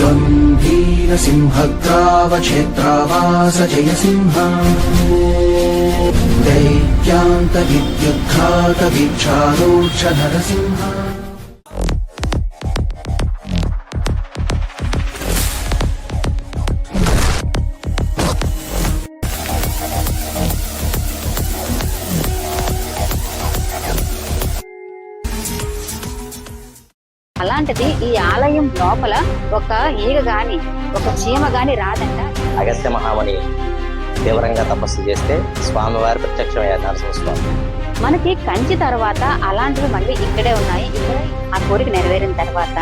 गम्भीरसिंहग्रावक्षेत्रावास जयसिंह दैत्यान्तविद्युद्घातवीक्षारोक्ष नरसिंह ఈ ఆలయం లోపల ఒక ఈగ గాని ఒక చీమ గాని రాదంట. అగస్త్య మహాముని తీవ్రంగా తపస్సు చేస్తే స్వామివారి ప్రత్యక్షమయ్యారు నరసింహస్వామి మనకి కంచి తర్వాత అలాంటివి మళ్ళీ ఇక్కడే ఉన్నాయి. ఇక్కడ ఆ కోరిక నెరవేరిన తర్వాత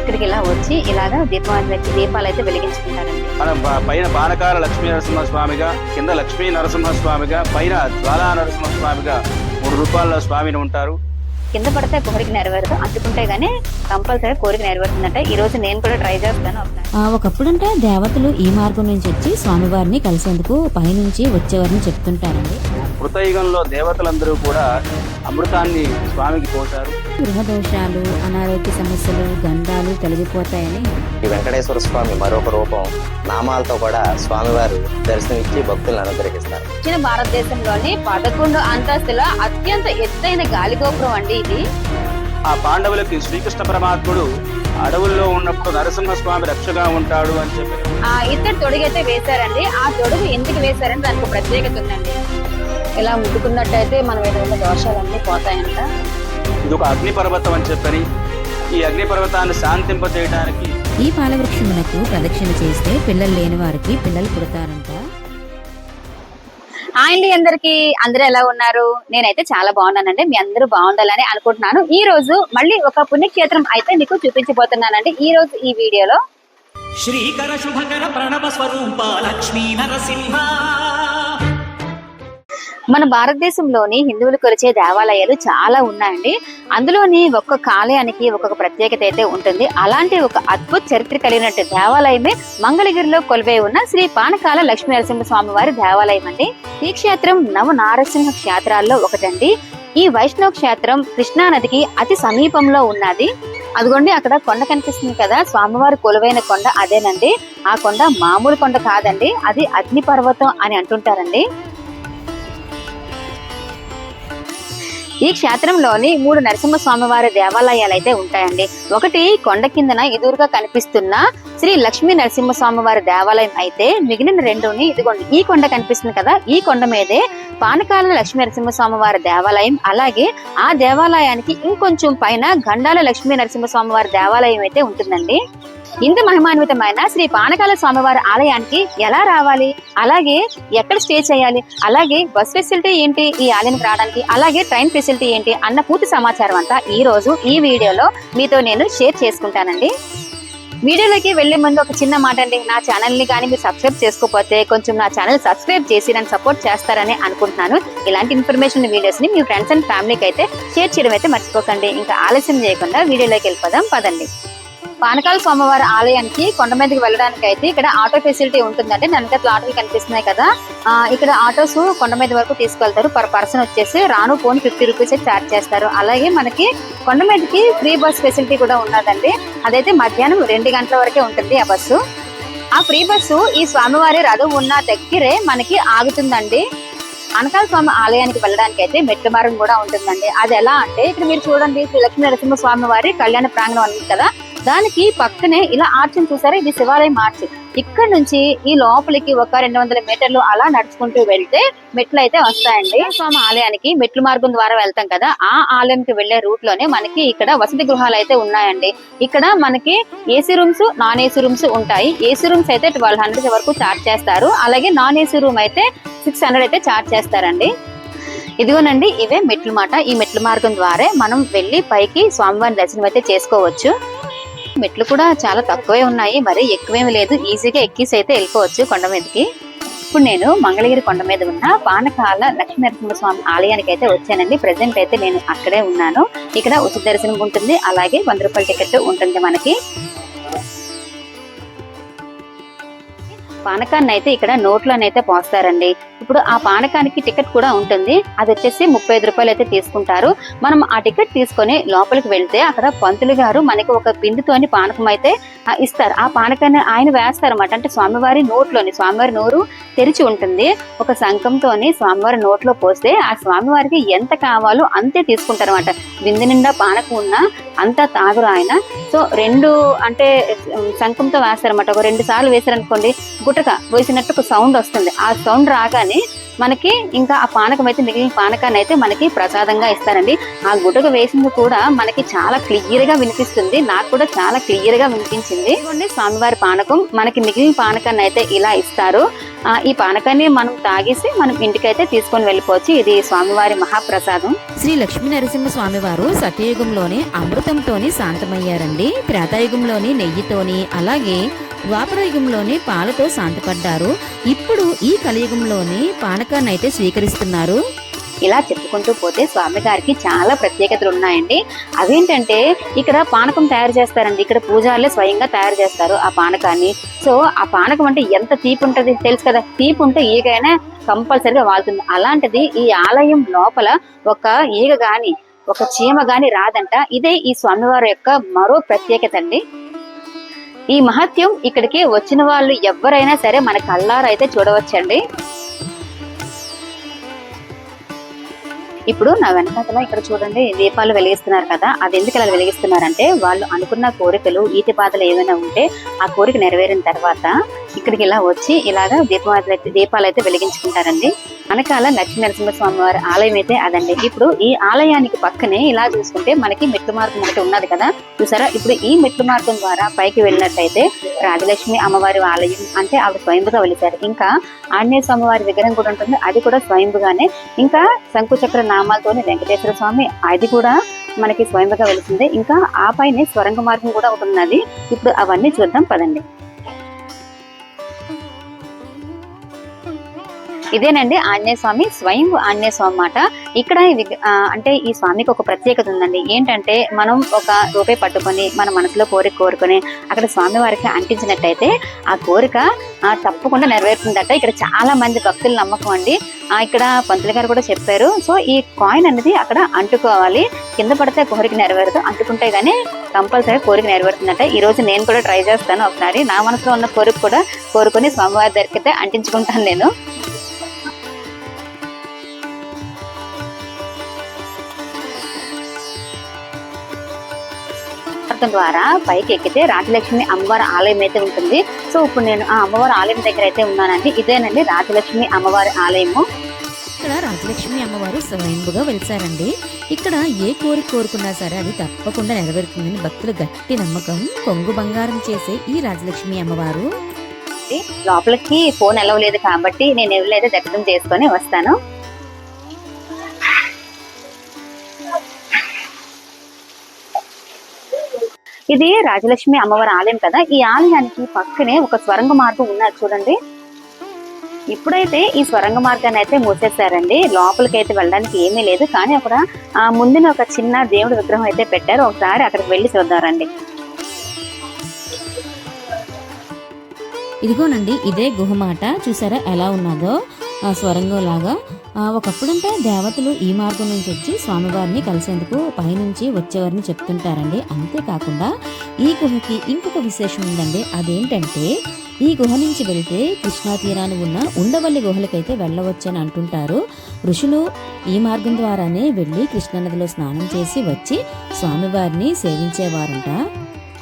ఇక్కడికి ఇలా వచ్చి ఇలాగా దీపాలు పెట్టి దీపాలు అయితే వెలిగించుకుంటారండి. మన పైన బాణకార లక్ష్మీ నరసింహస్వామిగా కింద లక్ష్మీ నరసింహస్వామిగా పైన జ్వాలా నరసింహస్వామిగా మూడు రూపాయల స్వామిని ఉంటారు. కింద పడితే కోరిక నెరవేరదు. అందుకుంటే గానీ కంపల్సరీ కోరిక నెరవేరుతుందంటే. ఈ రోజు నేను కూడా ట్రై చేస్తాను ఒకప్పుడంటే దేవతలు ఈ మార్గం నుంచి వచ్చి స్వామివారిని కలిసేందుకు పైనుంచి వచ్చేవారిని చెప్తుంటారండి. కృతయుగంలో దేవతలందరూ కూడా అమృతాన్ని స్వామికి పోశారు. గృహ దోషాలు అనారోగ్య సమస్యలు గండాలు తొలగిపోతాయని. ఈ వెంకటేశ్వర స్వామి మరొక రూపం నామాలతో కూడా స్వామివారు దర్శనమిచ్చి భక్తులను అనుగ్రహిస్తారు. దక్షిణ భారతదేశంలోని పదకొండు అంతస్తుల అత్యంత ఎత్తైన గాలిగోపురం అండి ఇది. ఆ పాండవులకి శ్రీకృష్ణ పరమాత్ముడు అడవుల్లో ఉన్నప్పుడు నరసింహస్వామి రక్షగా ఉంటాడు అని చెప్పి. ఆ ఇద్దరు తొడుగైతే వేశారండి. ఆ తొడుగు ఎందుకు వేశారంటే దానికి ప్రత్యేకత ఉందండి. ఇలా ముట్టుకున్నట్టయితే మనం ఏదైనా దోషాలన్నీ పోతాయంట. ఇది ఒక అగ్ని పర్వతం అని చెప్పని ఈ అగ్ని పర్వతాన్ని శాంతింప చేయడానికి ఈ పాలవృక్షమునకు ప్రదక్షిణ చేస్తే పిల్లలు లేని వారికి పిల్లలు పుడతారంట. అండి అందరికి. అందరూ ఎలా ఉన్నారు? నేనైతే చాలా బాగున్నానండి. మీ అందరూ బాగుండాలని అనుకుంటున్నాను. ఈ రోజు మళ్ళీ ఒక పుణ్యక్షేత్రం అయితే మీకు చూపించబోతున్నానండి. ఈ రోజు ఈ వీడియోలో శ్రీకర శుభకర ప్రణవ స్వరూప లక్ష్మీ నరసింహ. మన భారతదేశంలోని హిందువులు కొలిచే దేవాలయాలు చాలా ఉన్నాయండి. అందులోని ఒక్కొక్క ఆలయానికి ఒక్కొక్క ప్రత్యేకత అయితే ఉంటుంది. అలాంటి ఒక అద్భుత చరిత్ర కలిగినట్టు దేవాలయమే మంగళగిరిలో కొలువై ఉన్న శ్రీ పానకాల లక్ష్మీ నరసింహ స్వామి వారి దేవాలయం అండి. ఈ క్షేత్రం నవ నారసింహ క్షేత్రాల్లో ఒకటండి. ఈ వైష్ణవ క్షేత్రం కృష్ణానదికి అతి సమీపంలో ఉన్నది. అదిగోండి అక్కడ కొండ కనిపిస్తుంది కదా. స్వామివారి కొలువైన కొండ అదేనండి. ఆ కొండ మామూలు కొండ కాదండి. అది అగ్ని పర్వతం అని అంటుంటారండి. ఈ క్షేత్రంలోని మూడు నరసింహస్వామి వారి దేవాలయాలు అయితే ఉంటాయండి. ఒకటి కొండ కిందన ఎదురుగా కనిపిస్తున్న శ్రీ లక్ష్మీ నరసింహస్వామి వారి దేవాలయం అయితే మిగిలిన రెండుని ఇదిగోండి ఈ కొండ కనిపిస్తుంది కదా ఈ కొండ మీదే పానకాల లక్ష్మీ నరసింహస్వామి వారి దేవాలయం. అలాగే ఆ దేవాలయానికి ఇంకొంచెం పైన గండాల లక్ష్మీ నరసింహస్వామి వారి దేవాలయం అయితే ఉంటుందండి. ఇంత మహిమాన్వితమైన శ్రీ పానకాల స్వామివారి ఆలయానికి ఎలా రావాలి? అలాగే ఎక్కడ స్టే చేయాలి? అలాగే బస్ ఫెసిలిటీ ఏంటి ఈ ఆలయానికి రావడానికి? అలాగే ట్రైన్ ఫెసిలిటీ ఏంటి? అన్న పూర్తి సమాచారం అంతా ఈ రోజు ఈ వీడియోలో మీతో నేను షేర్ చేసుకుంటానండి. వీడియోలోకి వెళ్ళే ముందు ఒక చిన్న మాట అండి. నా ఛానల్ని కానీ మీరు సబ్స్క్రైబ్ చేసుకోకపోతే కొంచెం నా ఛానల్ సబ్స్క్రైబ్ చేసి నన్ను సపోర్ట్ చేస్తారని అనుకుంటున్నాను. ఇలాంటి ఇన్ఫర్మేషన్ వీడియోస్ని మీ ఫ్రెండ్స్ అండ్ ఫ్యామిలీకి అయితే షేర్ చేయడం అయితే మర్చిపోకండి. ఇంకా ఆలస్యం చేయకుండా వీడియోలోకి వెళ్ళిపోదాం. పదండి. పానకాల స్వామివారి ఆలయానికి కొండ మీదకి వెళ్ళడానికి అయితే ఇక్కడ ఆటో ఫెసిలిటీ ఉంటుందండి. నన్ను ఆటోలు కనిపిస్తున్నాయి కదా. ఇక్కడ ఆటోస్ కొండ మీద వరకు తీసుకెళ్తారు. పర్ పర్సన్ వచ్చేసి రాను ఫోన్ ఫిఫ్టీ రూపీస్ ఛార్జ్ చేస్తారు. అలాగే మనకి కొండ మీదకి ఫ్రీ బస్ ఫెసిలిటీ కూడా ఉన్నదండి. అదైతే మధ్యాహ్నం రెండు గంటల వరకే ఉంటుంది ఆ బస్సు. ఆ ఫ్రీ బస్సు ఈ స్వామివారి రథం ఉన్న దగ్గరే మనకి ఆగుతుందండి. అనకాల స్వామి ఆలయానికి వెళ్ళడానికి అయితే మెట్ల మార్గం కూడా ఉంటుందండి. అది ఎలా అంటే ఇక్కడ మీరు చూడండి శ్రీ లక్ష్మీ నరసింహ స్వామి వారి కళ్యాణ ప్రాంగణం ఉంది కదా. దానికి పక్కనే ఇలా ఆర్చిని చూసారా? ఇది శివాలయం ఆర్చి. ఇక్కడ నుంచి ఈ లోపలికి ఒక రెండు వందల మీటర్లు అలా నడుచుకుంటూ వెళ్తే మెట్లు అయితే వస్తాయండి. స్వామి ఆలయానికి మెట్లు మార్గం ద్వారా వెళ్తాం కదా ఆ ఆలయంకి వెళ్ళే రూట్లోనే మనకి ఇక్కడ వసతి గృహాలు అయితే ఉన్నాయండి. ఇక్కడ మనకి AC rooms non AC rooms ఉంటాయి. ఏసీ రూమ్స్ అయితే ట్వెల్వ్ హండ్రెడ్ వరకు చార్జ్ చేస్తారు. అలాగే నాన్ ఏసీ రూమ్ అయితే సిక్స్ హండ్రెడ్ అయితే చార్జ్ చేస్తారండి. ఇదిగోనండి ఇవే మెట్లు మాట. ఈ మెట్ల మార్గం ద్వారా మనం వెళ్ళి పైకి స్వామివారి దర్శనం అయితే చేసుకోవచ్చు. మెట్లు కూడా చాలా తక్కువే ఉన్నాయి. మరి ఎక్కువేమి లేదు. ఈజీగా ఎక్కిసి అయితే వెళ్ళిపోవచ్చు కొండ మీదకి. ఇప్పుడు నేను మంగళగిరి కొండ మీద ఉన్న పానకాల లక్ష్మీ నరసింహస్వామి ఆలయానికి అయితే వచ్చానండి. ప్రెసెంట్ అయితే నేను అక్కడే ఉన్నాను. ఇక్కడ ఉచిత దర్శనం ఉంటుంది. అలాగే వంద రూపాయల టికెట్ ఉంటుంది మనకి. పానకాన్ని అయితే ఇక్కడ నోట్లోనైతే పోస్తారండి. ఇప్పుడు ఆ పానకానికి టికెట్ కూడా ఉంటుంది. అది వచ్చేసి ముప్పై ఐదు రూపాయలు అయితే తీసుకుంటారు. మనం ఆ టికెట్ తీసుకొని లోపలికి వెళ్తే అక్కడ పంతులు గారు మనకి ఒక పిండితోని పానకం అయితే ఇస్తారు. ఆ పానకాన్ని ఆయన వేస్తారన్నమాట. అంటే స్వామివారి నోట్లోని స్వామివారి నోరు తెరిచి ఉంటుంది. ఒక శంఖంతోని స్వామివారి నోట్లో పోస్తే ఆ స్వామివారికి ఎంత కావాలో అంతే తీసుకుంటారన్నమాట. బిందె నిండా పానకం ఉన్నా అంతా తాగురు ఆయన. సో రెండు అంటే ఉమ్, వేస్తారన్నమాట. ఒక రెండు సార్లు వేశారనుకోండి పుటక వేసినట్టు సౌండ్ వస్తుంది. ఆ సౌండ్ రాగానే మనకి ఇంకా ఆ పానకం అయితే మిగిలిన పానకాన్ని అయితే మనకి ప్రసాదంగా ఇస్తారండి. ఆ గుటక వేసింది కూడా మనకి చాలా క్లియర్గా వినిపిస్తుంది. నాకు కూడా చాలా క్లియర్గా వినిపించింది స్వామివారి పానకం. మనకి మిగిలిన పానకాన్ని అయితే ఇలా ఇస్తారు. ఆ, ఈ పానకాన్ని మనం తాగేసి మనం ఇంటికైతే తీసుకొని వెళ్ళిపోవచ్చు. ఇది స్వామివారి మహాప్రసాదం. శ్రీ లక్ష్మీ నరసింహ స్వామివారు సతయుగంలోని అమృతంతోని శాంతమయ్యారండి. త్రేతాయుగంలోని నెయ్యితోని అలాగే ద్వాపరయుగంలోనే పాలతో శాంతపడ్డారు. ఇప్పుడు ఈ కలియుగంలోనే పానకాన్ని అయితే స్వీకరిస్తున్నారు. ఇలా చెప్పుకుంటూ పోతే స్వామి గారికి చాలా ప్రత్యేకతలు ఉన్నాయండి. అవేంటంటే ఇక్కడ పానకం తయారు చేస్తారండి. ఇక్కడ పూజారులే స్వయంగా తయారు చేస్తారు ఆ పానకాన్ని. సో ఆ పానకం అంటే ఎంత తీపి ఉంటుంది తెలుసు కదా? తీపి ఉంటే ఈగైనా కంపల్సరిగా వాళ్తుంది. అలాంటిది ఈ ఆలయం లోపల ఒక ఈగ గాని ఒక చీమ గాని రాదంట. ఇదే ఈ స్వామివారి యొక్క మరో ప్రత్యేకత అండి. ఈ మహత్యం ఇక్కడికి వచ్చిన వాళ్ళు ఎవరైనా సరే మన కళ్ళారైతే చూడవచ్చండి. ఇప్పుడు నా వెనకాతల ఇక్కడ చూడండి దీపాలు వెలిగిస్తున్నారు కదా అది ఎందుకు ఇలా వెలిగిస్తున్నారంటే వాళ్ళు అనుకున్న కోరికలు ఈతి బాధలు ఏమైనా ఉంటే ఆ కోరిక నెరవేరిన తర్వాత ఇక్కడికి ఇలా వచ్చి ఇలాగా దీపాలు అయితే దీపాలు అయితే వెలిగించుకుంటారండి. వెనకాల లక్ష్మీ నరసింహస్వామి వారి ఆలయం అయితే అదండి. ఇప్పుడు ఈ ఆలయానికి పక్కనే ఇలా చూసుకుంటే మనకి మెట్లు మార్గం ఒకటి ఉన్నది కదా. చూసారా? ఇప్పుడు ఈ మెట్లు మార్గం ద్వారా పైకి వెళ్ళినట్టయితే రాజలక్ష్మి అమ్మవారి ఆలయం అంటే ఆవిడ స్వయంభుగా వెలిశారు. ఇంకా ఆంజనేయ స్వామి వారి విగ్రహం కూడా ఉంటుంది. అది కూడా స్వయంభుగానే. ఇంకా శంకుచక్ర నామాలతోని వెంకటేశ్వర స్వామి అది కూడా మనకి స్వయంగా వెళుతుంది ఇంకా ఆ పైన స్వరంగ మార్గం కూడా ఒకటి ఉన్నది. ఇప్పుడు అవన్నీ చూద్దాం పదండి. ఇదేనండి ఆంజనేయ స్వామి స్వయం ఆంజనేయ స్వామి మాట. ఇక్కడ అంటే ఈ స్వామికి ఒక ప్రత్యేకత ఉందండి. ఏంటంటే మనం ఒక రూపాయి పట్టుకొని మన మనసులో కోరిక కోరుకొని అక్కడ స్వామి వారికి అంటించినట్టయితే ఆ కోరిక తప్పకుండా నెరవేరుతుందట. ఇక్కడ చాలా మంది భక్తుల నమ్మకం అండి. ఇక్కడ పంతులు గారు కూడా చెప్పారు. సో ఈ కాయిన్ అనేది అక్కడ అంటుకోవాలి. కింద పడితే కోరిక నెరవేరదు. అంటుకుంటే గానీ కంపల్సరీ కోరిక నెరవేరుతుందట. ఈ రోజు నేను కూడా ట్రై చేస్తాను ఒకసారి. నా మనసులో ఉన్న కోరిక కూడా కోరుకొని స్వామివారి దగ్గరికి అంటించుకుంటాను నేను. మార్గం ద్వారా పైకి ఎక్కితే రాజలక్ష్మి అమ్మవారి ఆలయం అయితే ఉంటుంది. సో ఇప్పుడు నేను ఆ అమ్మవారి ఆలయం దగ్గర అయితే ఉన్నానండి. ఇదేనండి రాజలక్ష్మి అమ్మవారి ఆలయము. ఇక్కడ రాజలక్ష్మి అమ్మవారు స్వయంభుగా వెలిసారండి. ఇక్కడ ఏ కోరిక కోరుకున్నా సరే అది తప్పకుండా నెరవేరుతుందని భక్తుల గట్టి నమ్మకం కొంగు బంగారం చేసే ఈ రాజలక్ష్మి అమ్మవారు. లోపలికి ఫోన్ ఎలవలేదు కాబట్టి నేను ఎవరైతే దర్శనం చేసుకొని వస్తాను ఇది రాజలక్ష్మి అమ్మవారి ఆలయం కదా. ఈ ఆలయానికి పక్కనే ఒక స్వరంగ మార్గం ఉన్నది చూడండి. ఇప్పుడైతే ఈ స్వరంగ మార్గాన్ని అయితే మూసేశారండి. లోపలికి అయితే వెళ్ళడానికి ఏమీ లేదు. కానీ అక్కడ ఆ ముందున ఒక చిన్న దేవుడి విగ్రహం అయితే పెట్టారు. ఒకసారి అక్కడికి వెళ్ళి చూద్దారండి ఇదిగోనండి ఇదే గుహమాట. చూసారా ఎలా ఉన్నదో? ఆ స్వరంగం లాగా ఒకప్పుడంటే దేవతలు ఈ మార్గం నుంచి వచ్చి స్వామివారిని కలిసేందుకు పైనుంచి వచ్చేవారిని చెప్తుంటారండి. అంతేకాకుండా ఈ గుహకి ఇంకొక విశేషం ఉందండి. అదేంటంటే ఈ గుహ నుంచి వెళ్తే కృష్ణా తీరాన్ని ఉన్న ఉండవల్లి గుహలకైతే వెళ్ళవచ్చని అంటుంటారు. ఋషులు ఈ మార్గం ద్వారానే వెళ్ళి కృష్ణానదిలో స్నానం చేసి వచ్చి స్వామివారిని సేవించేవారంట.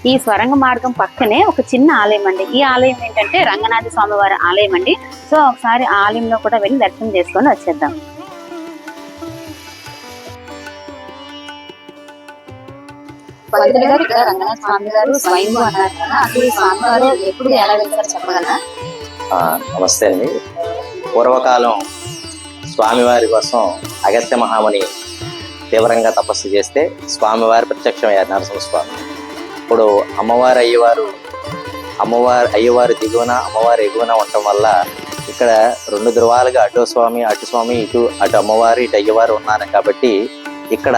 ఈ స్వరంగ మార్గం పక్కనే ఒక చిన్న ఆలయం అండి. ఈ ఆలయం ఏంటంటే రంగనాథ స్వామి వారి ఆలయం అండి. సో ఒకసారి ఆలయంలో కూడా వెళ్ళి దర్శనం చేసుకొని వచ్చేద్దాం. పంతులు గారు ఇక్కడ రంగనాథ స్వామి గారు స్వయం అన్నారు కదా అసలు ఈ స్వామి గారు ఎప్పుడు ఎలా వెళ్తారో చెప్పగలరా? ఆ, నమస్తే అండి. పూర్వకాలం స్వామివారి కోసం అగస్త్య మహాముని తీవ్రంగా తపస్సు చేస్తే స్వామివారి ప్రత్యక్షమయ్యారు నరసింహస్వామి. ఇప్పుడు అమ్మవారు అయ్యవారు అమ్మవారు అయ్యవారు దిగువన అమ్మవారు ఎగువన ఉండటం వల్ల ఇక్కడ రెండు ధృవాలుగా అటు స్వామి అటు స్వామి ఇటు అటు అమ్మవారు ఇటు అయ్యవారు ఉన్నారు. కాబట్టి ఇక్కడ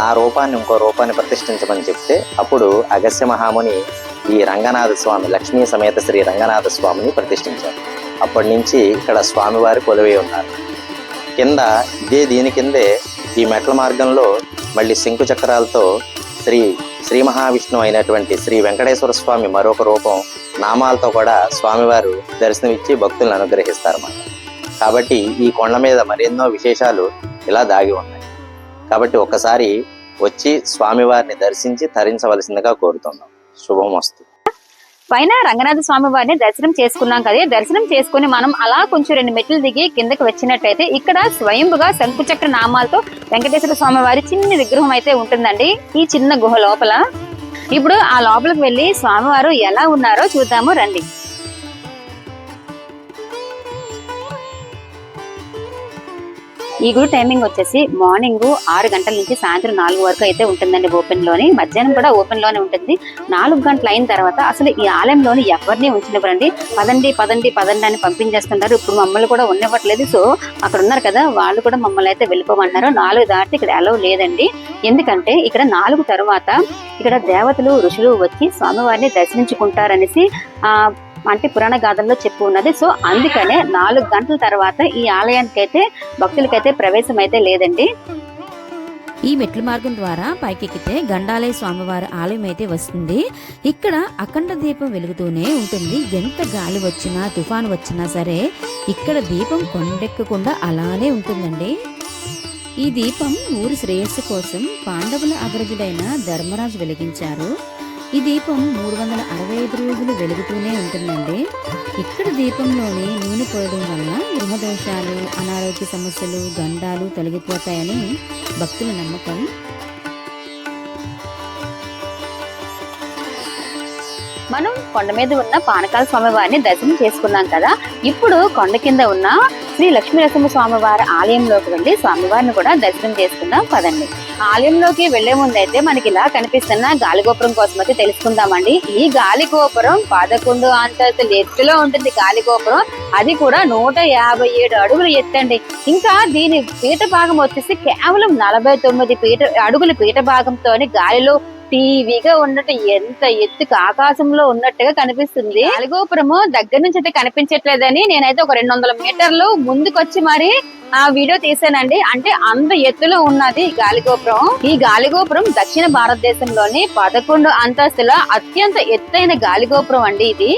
నా రూపాన్ని ఇంకో రూపాన్ని ప్రతిష్ఠించమని చెప్తే అప్పుడు అగస్య మహాముని ఈ రంగనాథ స్వామి లక్ష్మీ సమేత శ్రీ రంగనాథ స్వామిని ప్రతిష్ఠించారు. అప్పటి నుంచి ఇక్కడ స్వామివారి కొలువై ఉన్నారు. కింద ఇదే దీని కిందే ఈ మెట్ల మార్గంలో మళ్ళీ శంకు చక్రాలతో శ్రీ శ్రీ మహావిష్ణువు అయినటువంటి శ్రీ వెంకటేశ్వర స్వామి మరొక రూపం నామాలతో కూడా స్వామివారు దర్శనమిచ్చి భక్తులను అనుగ్రహిస్తారన్నమాట కాబట్టి ఈ కొండ మీద మరెన్నో విశేషాలు ఇలా దాగి ఉన్నాయి. కాబట్టి ఒక్కసారి వచ్చి స్వామివారిని దర్శించి తరించవలసిందిగా కోరుతున్నాం. శుభం వస్తుంది పైన రంగనాథ స్వామి వారిని దర్శనం చేసుకున్నాం కదా. దర్శనం చేసుకుని మనం అలా కొంచెం రెండు మెట్లు దిగి కిందకి వచ్చినట్టయితే ఇక్కడ స్వయంగా శంకుచక్ర నామాలతో వెంకటేశ్వర స్వామి వారి చిన్న విగ్రహం అయితే ఉంటుందండి. ఈ చిన్న గుహ లోపల. ఇప్పుడు ఆ లోపలికి వెళ్ళి స్వామివారు ఎలా ఉన్నారో చూద్దాము రండి. ఈ గుడి టైమింగ్ వచ్చేసి మార్నింగ్ ఆరు గంటల నుంచి సాయంత్రం నాలుగు వరకు అయితే ఉంటుందండి ఓపెన్లోని మధ్యాహ్నం కూడా ఓపెన్లోనే ఉంటుంది. నాలుగు గంటలు అయిన తర్వాత అసలు ఈ ఆలయంలోని ఎవరిని ఉంచినవ్వరండి. పదండి పదండి పదండి అని పంపించేస్తుంటారు. ఇప్పుడు మమ్మల్ని కూడా ఉండవట్లేదు సో అక్కడ ఉన్నారు కదా వాళ్ళు కూడా మమ్మల్ని అయితే వెళ్ళిపోమన్నారు. నాలుగు దాటి ఇక్కడ అలవ్ లేదండి. ఎందుకంటే ఇక్కడ నాలుగు తర్వాత ఇక్కడ దేవతలు ఋషులు వచ్చి స్వామివారిని దర్శించుకుంటారనేసి అంటే పురాణ గాథల్లో చెప్పు ఉన్నది. సో అందుకనే నాలుగు గంటల తర్వాత ఈ ఆలయానికి అయితే భక్తులకైతే ప్రవేశం అయితే లేదండి. ఈ మెట్ల మార్గం ద్వారా పైకెక్కితే గండాలయ స్వామివారి ఆలయం అయితే వస్తుంది. ఇక్కడ అఖండ దీపం వెలుగుతూనే ఉంటుంది. ఎంత గాలి వచ్చినా తుఫాను వచ్చినా సరే ఇక్కడ దీపం కొండెక్కకుండా అలానే ఉంటుందండి. ఈ దీపం ఊరి శ్రేయస్సు కోసం పాండవుల అగ్రజుడైన ధర్మరాజు వెలిగించారు. ఈ దీపం మూడు వందల అరవై ఐదు రోజులు వెలుగుతూనే ఉంటుందండి. ఇక్కడ దీపంలోని నూనె పోయడం వల్ల గృహదోషాలు అనారోగ్య సమస్యలు గండాలు తొలగిపోతాయని భక్తుల నమ్మకం. మనం కొండ మీద ఉన్న పానకాల స్వామి వారిని దర్శనం చేసుకున్నాం కదా. ఇప్పుడు కొండ కింద ఉన్న శ్రీ లక్ష్మీ స్వామివారి ఆలయంలోకి వెళ్ళి స్వామివారిని కూడా దర్శనం చేసుకుందాం పదండి. ఆలయంలోకి వెళ్ళే ముందు అయితే మనకి ఇలా కనిపిస్తున్న గాలిగోపురం కోసం అయితే తెలుసుకుందామండి. ఈ గాలిగోపురం పదకొండు అంతస్తుల ఎత్తులో ఉంటుంది గాలిగోపురం. అది కూడా నూట యాభై ఏడు అడుగులు ఎత్తండి ఇంకా దీని పీఠ భాగం వచ్చేసి కేవలం నలభై తొమ్మిది పీఠ అడుగుల పీఠ భాగంతో గాలిలో టీవీగా ఉన్నట్టు ఎంత ఎత్తుకు ఆకాశంలో ఉన్నట్టుగా కనిపిస్తుంది. అలగోపురము దగ్గర నుంచి అయితే కనిపించట్లేదని నేనైతే ఒక రెండు వందల మీటర్లు ముందుకొచ్చి మరి ఆ వీడియో తీసానండి. అంటే అంత ఎత్తులో ఉన్నది గాలిగోపురం. ఈ గాలిగోపురం దక్షిణ భారతదేశంలోని పదకొండు అంతస్తుల అత్యంత ఎత్తైన గాలిగోపురం అండి ఇది.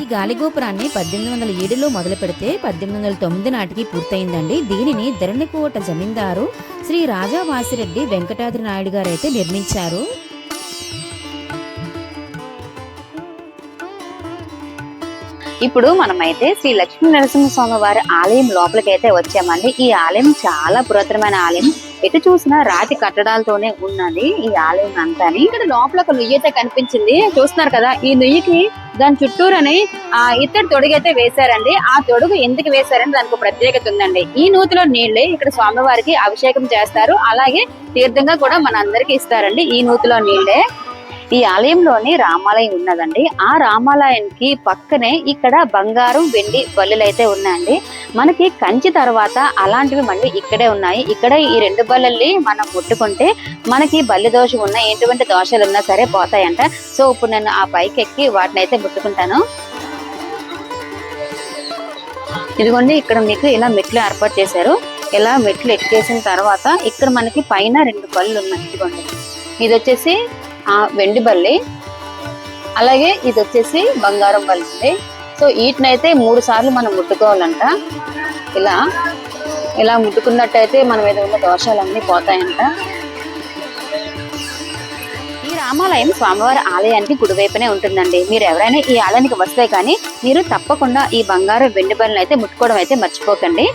ఈ గాలి గోపురాన్ని పద్దెనిమిది వందల ఏడులో మొదలు పెడితే పద్దెనిమిది వందల తొమ్మిది నాటికి పూర్తయిందండి. దీనిని ధరణికోట జమీందారు శ్రీ రాజా వాసిరెడ్డి వెంకటాద్రి నాయుడు గారు అయితే నిర్మించారు. ఇప్పుడు మనమైతే శ్రీ లక్ష్మీ నరసింహ స్వామి వారి ఆలయం లోపలికి అయితే వచ్చామండి. ఈ ఆలయం చాలా పురాతనమైన ఆలయం. ఎటు చూసినా రాతి కట్టడాలతోనే ఉన్నది ఈ ఆలయం అంతా. ఇక్కడ లోపల ఒక నుయ్యి అయితే కనిపించింది. చూస్తున్నారు కదా ఈ నుయ్యికి దాని చుట్టూరని ఆ ఇత్తడి తొడుగు అయితే వేశారండి. ఆ తొడుగు ఎందుకు వేశారని దానికి ప్రత్యేకత ఉందండి. ఈ నూతిలో నీళ్ళే ఇక్కడ స్వామివారికి అభిషేకం చేస్తారు. అలాగే తీర్థంగా కూడా మన అందరికి ఇస్తారండి ఈ నూతిలో నీళ్ళే. ఈ ఆలయంలోని రామాలయం ఉన్నదండి. ఆ రామాలయానికి పక్కనే ఇక్కడ బంగారం వెండి బల్లులు అయితే ఉన్నాయండి. మనకి కంచి తర్వాత అలాంటివి మళ్ళీ ఇక్కడే ఉన్నాయి. ఇక్కడ ఈ రెండు బల్లల్ని మనం ముట్టుకుంటే మనకి బల్లి దోషం ఉన్న ఎటువంటి దోషాలు ఉన్నా సరే పోతాయంట. సో ఇప్పుడు నేను ఆ పైకి ఎక్కి వాటిని అయితే ముట్టుకుంటాను. ఇదిగోండి ఇక్కడ మీకు ఇలా మెట్లు ఏర్పాటు చేశారు. ఇలా మెట్లు ఎక్కేసిన తర్వాత ఇక్కడ మనకి పైన రెండు బళ్ళు ఉన్నాయి. ఇదిగోండి. ఇది వచ్చేసి ఆ వెండి బల్లి. అలాగే ఇది వచ్చేసి బంగారం బల్లి అండి. సో వీటినైతే మూడు సార్లు మనం ముట్టుకోవాలంట. ఇలా ఇలా ముట్టుకున్నట్టయితే మనం ఏదో ఉన్న దోషాలన్నీ పోతాయంట. ఈ రామాలయం స్వామివారి ఆలయానికి కుడివైపునే ఉంటుందండి. మీరు ఎవరైనా ఈ ఆలయానికి వస్తే కానీ మీరు తప్పకుండా ఈ బంగారు వెండి బల్లిని అయితే ముట్టుకోవడం అయితే మర్చిపోకండి.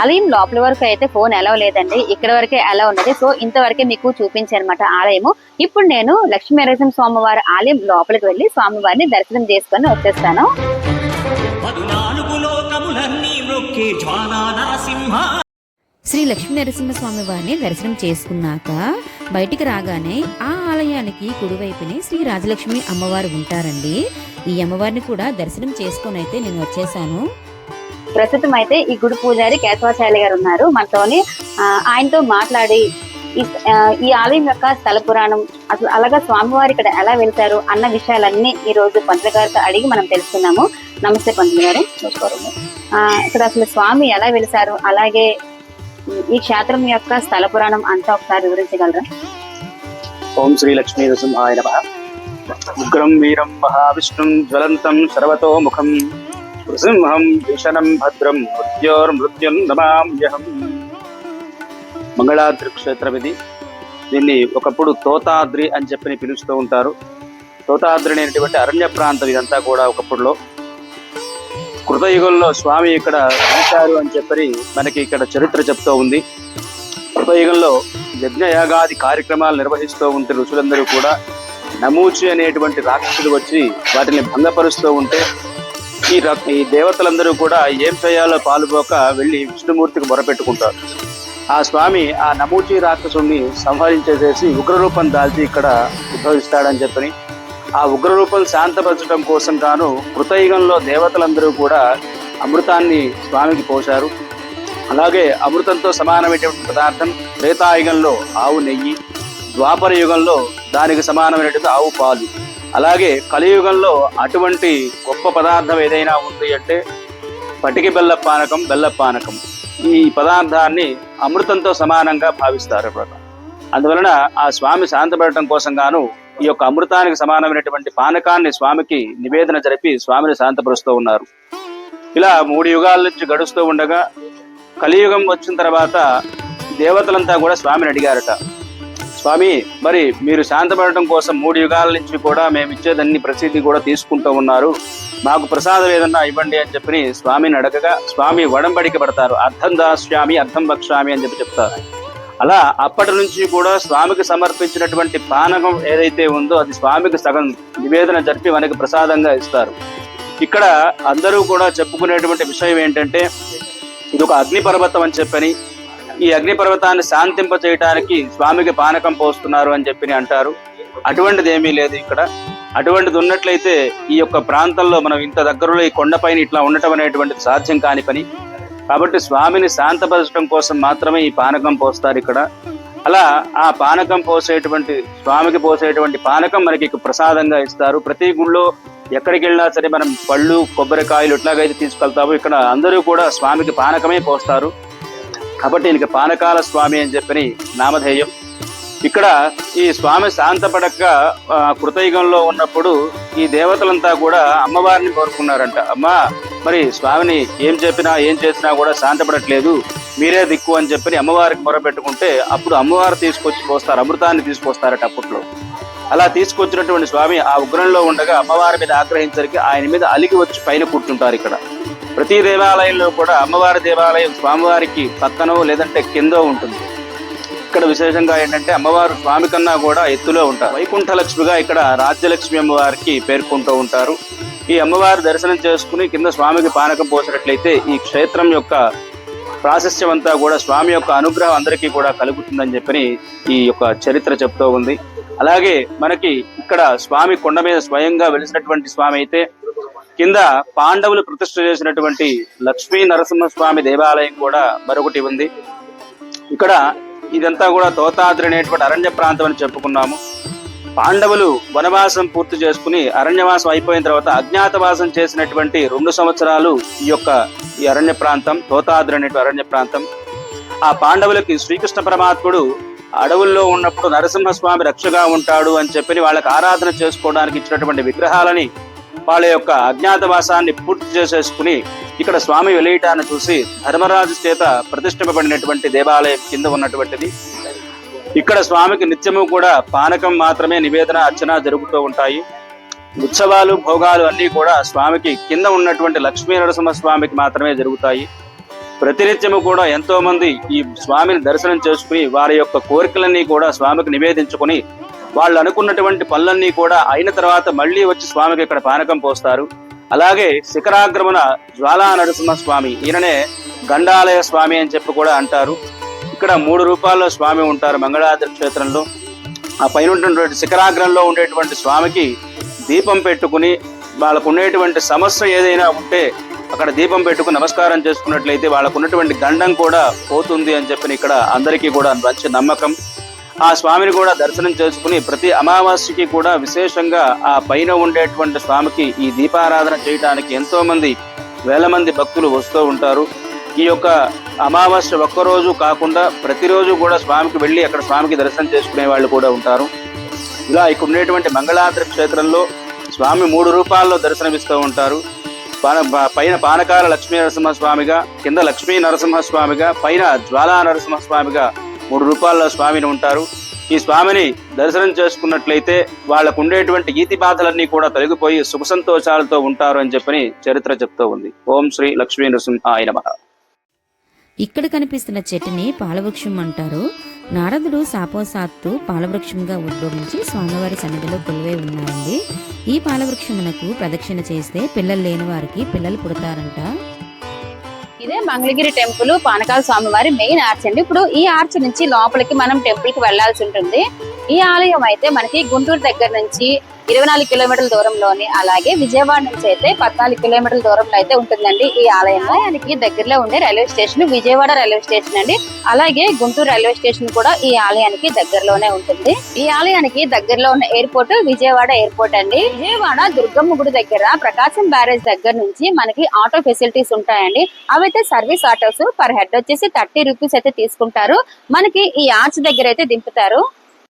ఆలయం లోపల వరకు అయితే ఫోన్ ఎలా లేదండి. ఇక్కడ వరకే ఎలా ఉన్నది. సో ఇంతవరకే మీకు చూపించాను అనమాట ఆలయము. ఇప్పుడు నేను లక్ష్మీ నరసింహ స్వామివారి ఆలయం లోపలికి వెళ్ళి స్వామివారిని దర్శనం చేసుకొని వచ్చేస్తాను. శ్రీ లక్ష్మీ నరసింహ స్వామి వారిని దర్శనం చేసుకున్నాక బయటికి రాగానే ఆ ఆలయానికి కుడివైపునే శ్రీ రాజలక్ష్మి అమ్మవారు ఉంటారండి. ఈ అమ్మవారిని కూడా దర్శనం చేసుకొని అయితే నేను వచ్చేసాను. ప్రస్తుతం అయితే ఈ గుడి పూజారి కేశవాచార్య గారు ఉన్నారు. మనతోని ఆయనతో మాట్లాడి ఈ ఆలయం యొక్క స్థల పురాణం అసలు అలాగా స్వామివారు ఇక్కడ ఎలా వెళ్తారు అన్న విషయాలన్నీ ఈ రోజు పంతులు గారితో అడిగి మనం తెలుసుకున్నాము నమస్తే పంతులు గారు. ఇక్కడ అసలు స్వామి ఎలా వెలిసారు? అలాగే ఈ క్షేత్రం యొక్క స్థల పురాణం అంతా ఒకసారి వివరించగలరా? ఓం శ్రీ లక్ష్మీ నరసింహాయ నమ. ఉగ్రం వీరం మహావిష్ణుం జ్వలంతం సర్వతో ముఖం నృసింహం విషణం భద్రం మృత్యోర్మృత్యుం నమామ్యహం మంగళాద్రి క్షేత్రం ఇది దీన్ని ఒకప్పుడు తోతాద్రి అని చెప్పి పిలుస్తూ ఉంటారు. తోతాద్రి అనేటువంటి అరణ్య ప్రాంతం ఇదంతా కూడా ఒకప్పుడులో. కృతయుగంలో స్వామి ఇక్కడ వెలిశారు అని చెప్పని మనకి ఇక్కడ చరిత్ర చెప్తూ ఉంది. కృతయుగంలో యజ్ఞయాగాది కార్యక్రమాలు నిర్వహిస్తూ ఉంటే ఋషులందరూ కూడా నమూచి అనేటువంటి రాక్షసులు వచ్చి వాటిని భంగపరుస్తూ ఉంటే ఈ ఈ దేవతలందరూ కూడా ఏం చేయాలో పాలుపోక వెళ్ళి విష్ణుమూర్తికి మొరపెట్టుకుంటారు. ఆ స్వామి ఆ నమూచి రాక్షసుని సంహరించేసేసి ఉగ్రరూపం దాల్చి ఇక్కడ ఉద్భవిస్తాడని చెప్పని ఆ ఉగ్రరూపం శాంతపరచడం కోసం గాను కృతయుగంలో దేవతలందరూ కూడా అమృతాన్ని స్వామికి పోశారు. అలాగే అమృతంతో సమానమైనటువంటి పదార్థం త్రేతాయుగంలో ఆవు నెయ్యి ద్వాపర యుగంలో దానికి సమానమైనటువంటి ఆవు పాలు. అలాగే కలియుగంలో అటువంటి గొప్ప పదార్థం ఏదైనా ఉంది అంటే పటికి బెల్ల పానకం బెల్ల పానకం. ఈ పదార్థాన్ని అమృతంతో సమానంగా భావిస్తారు అందువలన ఆ స్వామి శాంతపడటం కోసం గాను ఈ యొక్క అమృతానికి సమానమైనటువంటి పానకాన్ని స్వామికి నివేదన జరిపి స్వామిని శాంతపరుస్తూ ఉన్నారు. ఇలా మూడు యుగాల నుంచి గడుస్తూ ఉండగా కలియుగం వచ్చిన తర్వాత దేవతలంతా కూడా స్వామిని అడిగారట. స్వామి మరి మీరు శాంతపడటం కోసం మూడు యుగాల నుంచి కూడా మేము ఇచ్చేదన్ని ప్రసిద్ధి కూడా తీసుకుంటూ ఉన్నారు. మాకు ప్రసాదం ఏదన్నా ఇవ్వండి అని చెప్పి స్వామిని అడగగా స్వామి వడంబడికి పడతారు. అర్థం దాస్వామి అర్థం భక్ష్యామి అని చెప్పి చెప్తారు. అలా అప్పటి నుంచి కూడా స్వామికి సమర్పించినటువంటి పానకం ఏదైతే ఉందో అది స్వామికి సగం నివేదన జరిపి మనకి ప్రసాదంగా ఇస్తారు. ఇక్కడ అందరూ కూడా చెప్పుకునేటువంటి విషయం ఏంటంటే ఇది ఒక అగ్నిపర్వతం అని చెప్పని ఈ అగ్నిపర్వతాన్ని శాంతింప చేయటానికి స్వామికి పానకం పోస్తున్నారు అని చెప్పి అంటారు. అటువంటిది ఏమీ లేదు ఇక్కడ. అటువంటిది ఉన్నట్లయితే ఈ యొక్క ప్రాంతంలో మనం ఇంత దగ్గరలో ఈ కొండపైన ఇట్లా ఉండటం అనేటువంటిది సాధ్యం కాని పని. కాబట్టి స్వామిని శాంతపరచడం కోసం మాత్రమే ఈ పానకం పోస్తారు ఇక్కడ. అలా ఆ పానకం పోసేటువంటి స్వామికి పోసేటువంటి పానకం మనకి ప్రసాదంగా ఇస్తారు. ప్రతి గుళ్ళో ఎక్కడికి వెళ్ళినా సరే మనం పళ్ళు కొబ్బరికాయలు ఎట్లాగైతే తీసుకెళ్తాము. ఇక్కడ అందరూ కూడా స్వామికి పానకమే పోస్తారు. కాబట్టి ఈయనకి పానకాల స్వామి అని చెప్పని నామధేయం. ఇక్కడ ఈ స్వామి శాంతపడక కృతయుగంలో ఉన్నప్పుడు ఈ దేవతలంతా కూడా అమ్మవారిని కోరుకున్నారంట. అమ్మా మరి స్వామిని ఏం చెప్పినా ఏం చేసినా కూడా శాంతపడట్లేదు. మీరే దిక్కు అని చెప్పి అమ్మవారికి మొరపెట్టుకుంటే అప్పుడు అమ్మవారు తీసుకొచ్చి పోస్తారు అమృతాన్ని తీసుకొస్తారట అప్పట్లో. అలా తీసుకొచ్చినటువంటి స్వామి ఆ ఉగ్రంలో ఉండగా అమ్మవారి మీద ఆగ్రహించరికి ఆయన మీద అలిగి వచ్చి పైన కూర్చుంటారు ఇక్కడ. ప్రతి దేవాలయంలో కూడా అమ్మవారి దేవాలయం స్వామివారికి పక్కనో లేదంటే కిందో ఉంటుంది. ఇక్కడ విశేషంగా ఏంటంటే అమ్మవారు స్వామి కన్నా కూడా ఎత్తులో ఉంటారు. వైకుంఠ లక్ష్మిగా ఇక్కడ రాజ్యలక్ష్మి అమ్మవారికి పేర్కొంటూ ఉంటారు. ఈ అమ్మవారి దర్శనం చేసుకుని కింద స్వామికి పానకం పోసినట్లయితే ఈ క్షేత్రం యొక్క ప్రాశస్యం అంతా కూడా స్వామి యొక్క అనుగ్రహం అందరికీ కూడా కలుగుతుందని చెప్పని ఈ యొక్క చరిత్ర చెప్తూ ఉంది. అలాగే మనకి ఇక్కడ స్వామి కొండ మీద స్వయంగా వెలిసినటువంటి స్వామి అయితే కింద పాండవులు ప్రతిష్ఠ చేసినటువంటి లక్ష్మీ నరసింహస్వామి దేవాలయం కూడా మరొకటి ఉంది. ఇక్కడ ఇదంతా కూడా తోతాద్రి అనేటువంటి అరణ్య ప్రాంతం అని చెప్పుకున్నాము. పాండవులు వనవాసం పూర్తి చేసుకుని అరణ్యవాసం అయిపోయిన తర్వాత అజ్ఞాతవాసం చేసినటువంటి రెండు సంవత్సరాలు ఈ యొక్క ఈ అరణ్య ప్రాంతం తోతాద్రి అనేటువంటి అరణ్య ప్రాంతం. ఆ పాండవులకి శ్రీకృష్ణ పరమాత్ముడు అడవుల్లో ఉన్నప్పుడు నరసింహస్వామి రక్షగా ఉంటాడు అని చెప్పి వాళ్ళకి ఆరాధన చేసుకోవడానికి ఇచ్చినటువంటి విగ్రహాలని వాళ్ళ యొక్క అజ్ఞాతవాసాన్ని పూర్తి చేసేసుకుని ఇక్కడ స్వామి వెలియటాన్ని చూసి ధర్మరాజు చేత ప్రతిష్ఠింపబడినటువంటి దేవాలయం కింద ఉన్నటువంటిది. ఇక్కడ స్వామికి నిత్యము కూడా పానకం మాత్రమే నివేదన అర్చన జరుగుతూ ఉంటాయి. ఉత్సవాలు భోగాలు అన్నీ కూడా స్వామికి కింద ఉన్నటువంటి లక్ష్మీ నరసింహ స్వామికి మాత్రమే జరుగుతాయి. ప్రతినిత్యము కూడా ఎంతో మంది ఈ స్వామిని దర్శనం చేసుకుని వారి యొక్క కోరికలన్నీ కూడా స్వామికి నివేదించుకుని వాళ్ళు అనుకున్నటువంటి పనులన్నీ కూడా అయిన తర్వాత మళ్ళీ వచ్చి స్వామికి ఇక్కడ పానకం పోస్తారు. అలాగే శిఖరాగ్రమున జ్వాలా నరసింహ స్వామి ఈయననే గండాలయ స్వామి అని చెప్పి కూడా అంటారు. ఇక్కడ మూడు రూపాల్లో స్వామి ఉంటారు మంగళాద్రి క్షేత్రంలో. ఆ పైన ఉన్నటువంటి శిఖరాగ్రంలో ఉండేటువంటి స్వామికి దీపం పెట్టుకుని వాళ్ళకు ఉండేటువంటి సమస్య ఏదైనా ఉంటే అక్కడ దీపం పెట్టుకుని నమస్కారం చేసుకున్నట్లయితే వాళ్ళకు ఉన్నటువంటి గండం కూడా పోతుంది అని చెప్పి ఇక్కడ అందరికీ కూడా మంచి నమ్మకం. ఆ స్వామిని కూడా దర్శనం చేసుకుని ప్రతి అమావాస్యకి కూడా విశేషంగా ఆ పైన ఉండేటువంటి స్వామికి ఈ దీపారాధన చేయడానికి ఎంతో మంది వేల మంది భక్తులు వస్తూ ఉంటారు. ఈ యొక్క అమావాస్య ఒక్కరోజు కాకుండా ప్రతిరోజు కూడా స్వామికి వెళ్ళి అక్కడ స్వామికి దర్శనం చేసుకునే వాళ్ళు కూడా ఉంటారు. ఇలా ఇక్కడ ఉండేటువంటి మంగళాద్రి క్షేత్రంలో స్వామి మూడు రూపాల్లో దర్శనమిస్తూ ఉంటారు. పాన పైన పానకాల లక్ష్మీ నరసింహ స్వామిగా కింద లక్ష్మీ నరసింహ స్వామిగా పైన జ్వాలా నరసింహ స్వామిగా మూడు రూపాల్లో స్వామిని ఉంటారు. ఈ స్వామిని దర్శనం చేసుకున్నట్లయితే వాళ్ళకు ఉండేటువంటి ఈతి బాధలన్నీ కూడా తొలగిపోయి సుఖ సంతోషాలతో ఉంటారు అని చెప్పని చరిత్ర చెప్తూ ఉంది. ఓం శ్రీ లక్ష్మీ నృసింహ ఆయన ఇక్కడ కనిపిస్తున్న చెట్టుని పాలవృక్షం అంటారు. నారదుడు శాపోసాత్తు పాలవృక్షంగా ఉద్భవించి స్వామివారి సన్నిధిలో కొలువై ఉన్నారండి. ఈ పాలవృక్షమునకు ప్రదక్షిణ చేస్తే పిల్లలు లేని వారికి పిల్లలు పుడతారంట. ఇదే మంగళగిరి టెంపుల్ పానకాల స్వామివారి మెయిన్ ఆర్చ్ అండి. ఇప్పుడు ఈ ఆర్చ్ నుంచి లోపలికి మనం టెంపుల్కి వెళ్ళాల్సి ఉంటుంది. ఈ ఆలయం అయితే మనకి గుంటూరు దగ్గర నుంచి ఇరవై నాలుగు కిలోమీటర్ల దూరంలోని అలాగే విజయవాడ నుంచి అయితే పద్నాలుగు కిలోమీటర్ల దూరంలో అయితే ఉంటుందండి ఈ ఆలయం. ఆలయానికి దగ్గరలో ఉండే railway station Vijayawada railway station అండి. అలాగే గుంటూరు రైల్వే స్టేషన్ కూడా ఈ ఆలయానికి దగ్గరలోనే ఉంటుంది. ఈ ఆలయానికి దగ్గరలో ఉన్న ఎయిర్పోర్ట్ విజయవాడ ఎయిర్పోర్ట్ అండి. విజయవాడ దుర్గమ్మ గుడి దగ్గర ప్రకాశం బ్యారేజ్ దగ్గర నుంచి మనకి ఆటో ఫెసిలిటీస్ ఉంటాయండి. అవైతే సర్వీస్ ఆటోస్ పర్ హెడ్ వచ్చేసి థర్టీ రూపీస్ అయితే తీసుకుంటారు. మనకి ఈ ఆర్చ్ దగ్గర అయితే దింపుతారు.